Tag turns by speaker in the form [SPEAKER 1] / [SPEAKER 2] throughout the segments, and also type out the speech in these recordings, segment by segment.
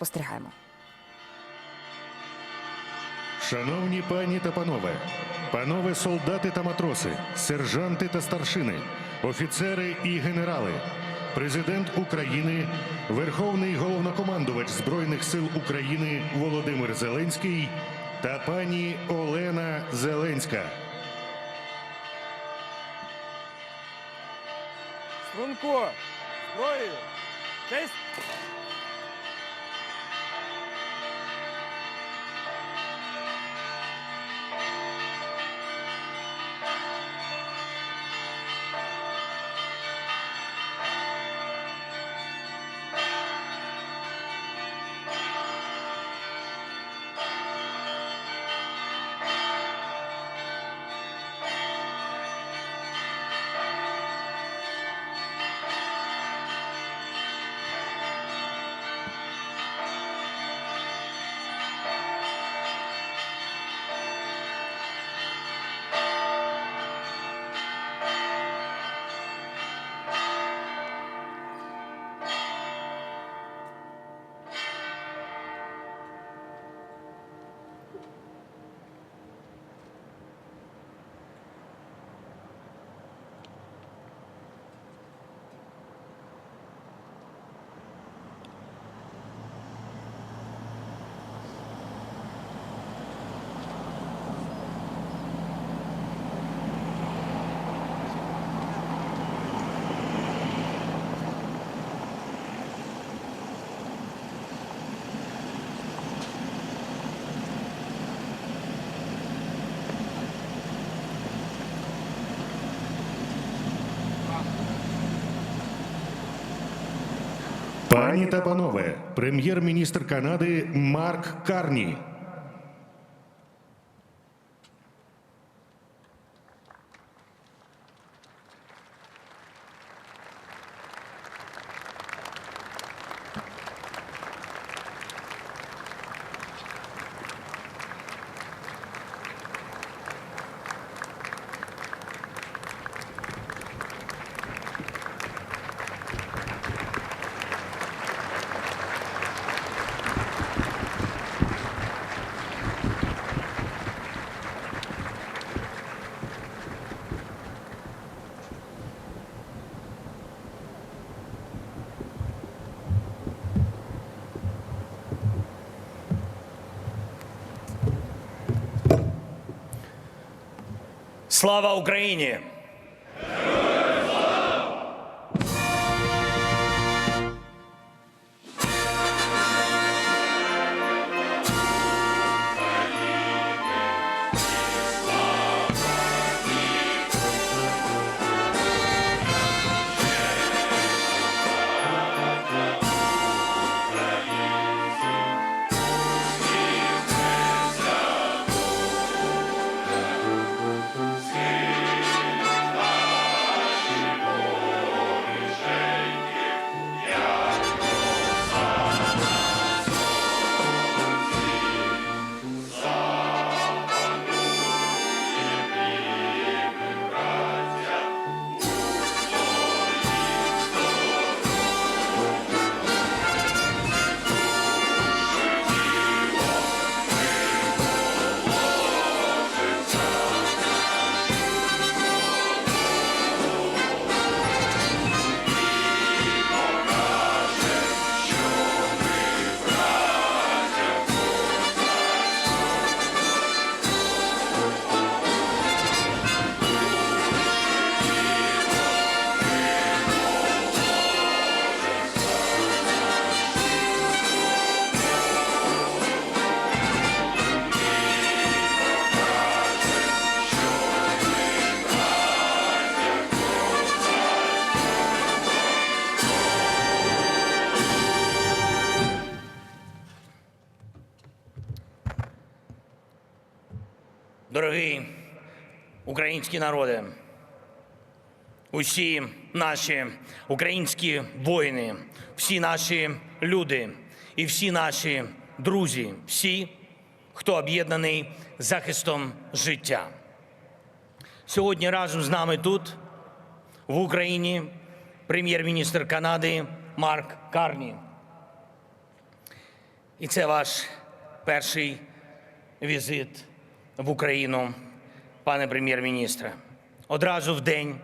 [SPEAKER 1] спостерігаємо.
[SPEAKER 2] Шановні пані та панове, панове солдати та матроси, сержанти та старшини, офіцери і генерали, президент України, Верховний головнокомандувач Збройних сил України Володимир Зеленський та пані Олена Зеленська.
[SPEAKER 3] Струнко! Зброю! Честь!
[SPEAKER 2] Пані та панове, прем'єр-міністр Канади Марк Карні.
[SPEAKER 3] Слава Україні! Дорогий український народи, усі наші українські воїни, всі наші люди і всі наші друзі, всі, хто об'єднаний захистом життя. Сьогодні разом з нами тут, в Україні, прем'єр-міністр Канади Марк Карні. І це ваш перший візит в Україну, пане прем'єр-міністре. Одразу в День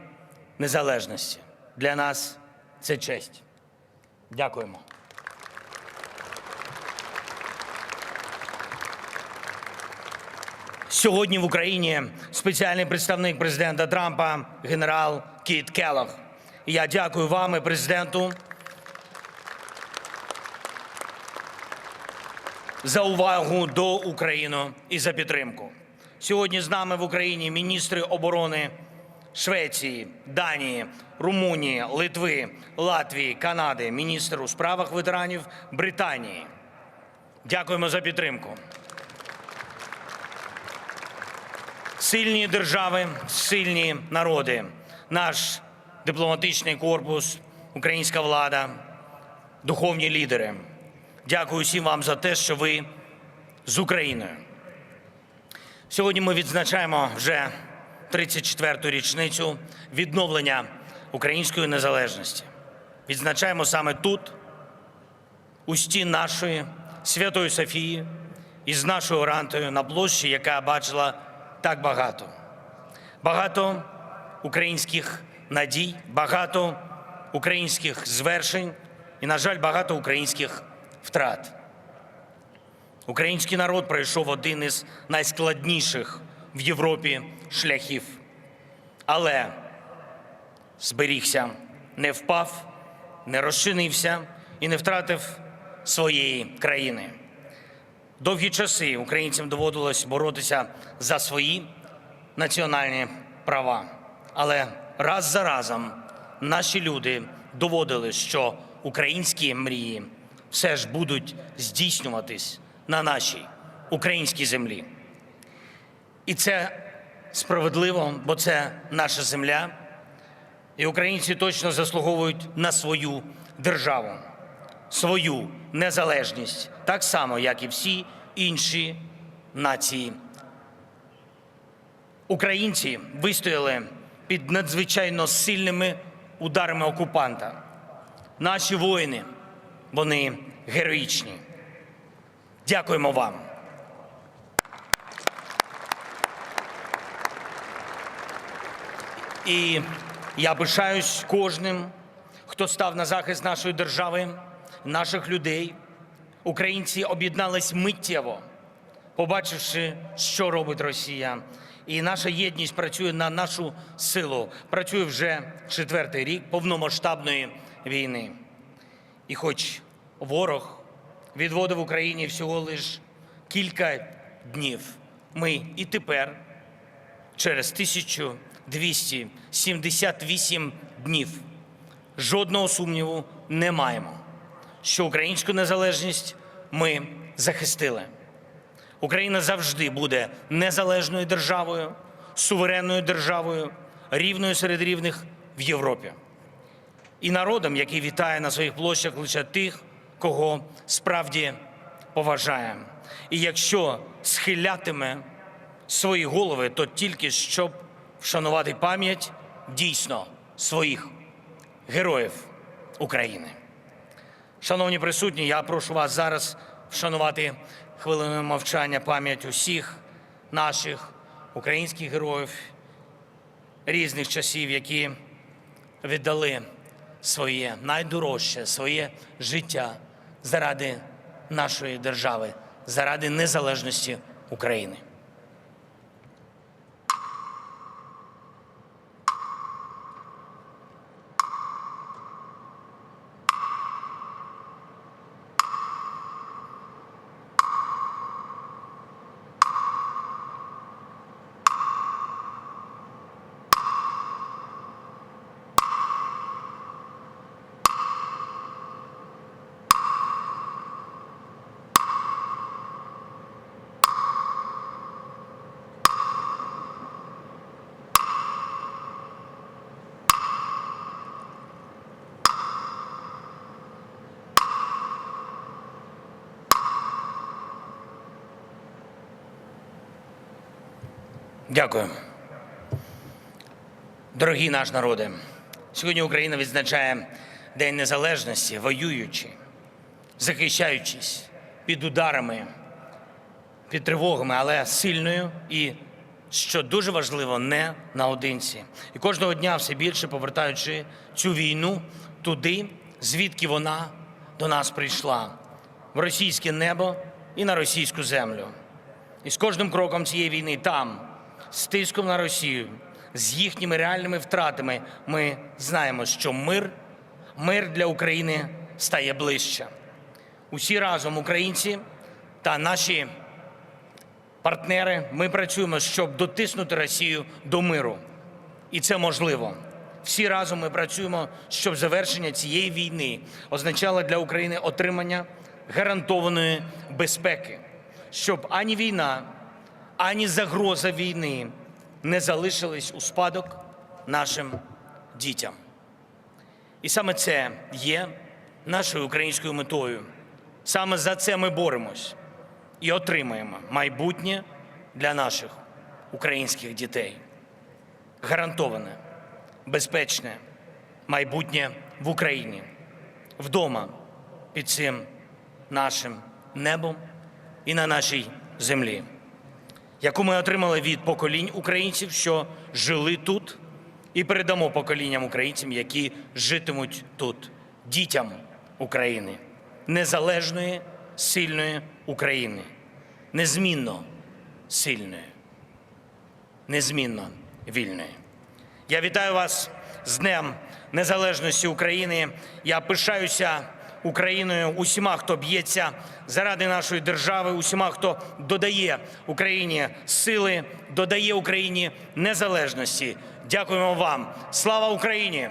[SPEAKER 3] Незалежності. Для нас це честь. Дякуємо. Сьогодні в Україні спеціальний представник президента Трампа генерал Кіт Келлог. Я дякую вам і президенту за увагу до України і за підтримку. Сьогодні з нами в Україні міністри оборони Швеції, Данії, Румунії, Литви, Латвії, Канади, міністр у справах ветеранів Британії. Дякуємо за підтримку. Сильні держави, сильні народи, наш дипломатичний корпус, українська влада, духовні лідери. Дякую всім вам за те, що ви з Україною. Сьогодні ми відзначаємо вже 34-ту річницю відновлення української незалежності. Відзначаємо саме тут, у стін нашої Святої Софії із нашою рантою на площі, яка бачила так багато. Багато українських надій, багато українських звершень і, на жаль, багато українських втрат. Український народ пройшов один із найскладніших в Європі шляхів, але зберігся, не впав, не розчинився і не втратив своєї країни. Довгі часи українцям доводилось боротися за свої національні права. Але раз за разом наші люди доводили, що українські мрії все ж будуть здійснюватись на нашій українській землі. І це справедливо, бо це наша земля, і українці точно заслуговують на свою державу свою незалежність, так само, як і всі інші нації. Українці вистояли під надзвичайно сильними ударами окупанта. Наші воїни, вони героїчні. Дякуємо вам. І я пишаюсь кожним, хто став на захист нашої держави, наших людей. Українці об'єднались миттєво, побачивши, що робить Росія. І наша єдність працює на нашу силу. Працює вже четвертий рік повномасштабної війни. І хоч ворог відводив Україні всього лиш кілька днів, ми і тепер через 1278 днів жодного сумніву не маємо, що українську незалежність ми захистили. Україна завжди буде незалежною державою, суверенною державою, рівною серед рівних в Європі. І народом, який вітає на своїх площах лише тих, кого справді поважає. І якщо схилятиме свої голови, то тільки щоб вшанувати пам'ять дійсно своїх героїв України. Шановні присутні, я прошу вас зараз вшанувати хвилиною мовчання пам'ять усіх наших українських героїв різних часів, які віддали своє найдорожче, своє життя заради нашої держави, заради незалежності України. Дякую. Дорогі наш народи, сьогодні Україна відзначає День Незалежності, воюючи, захищаючись, під ударами, під тривогами, але сильною і, що дуже важливо, не наодинці. І кожного дня все більше повертаючи цю війну туди, звідки вона до нас прийшла, в російське небо і на російську землю. І з кожним кроком цієї війни там, з тиском на Росію, з їхніми реальними втратами, ми знаємо, що мир, мир для України стає ближче. Усі разом, українці та наші партнери, ми працюємо, щоб дотиснути Росію до миру. І це можливо. Всі разом ми працюємо, щоб завершення цієї війни означало для України отримання гарантованої безпеки, щоб ані війна, ані загроза війни не залишились у спадок нашим дітям. І саме це є нашою українською метою. Саме за це ми боремось і отримаємо майбутнє для наших українських дітей. Гарантоване, безпечне майбутнє в Україні, вдома під цим нашим небом і на нашій землі, яку ми отримали від поколінь українців, що жили тут, і передамо поколінням українцям, які житимуть тут, дітям України, незалежної, сильної України, незмінно сильної, незмінно вільної. Я вітаю вас з Днем Незалежності України. Я пишаюся Україною, усіма, хто б'ється заради нашої держави, усіма, хто додає Україні сили, додає Україні незалежності. Дякуємо вам. Слава Україні!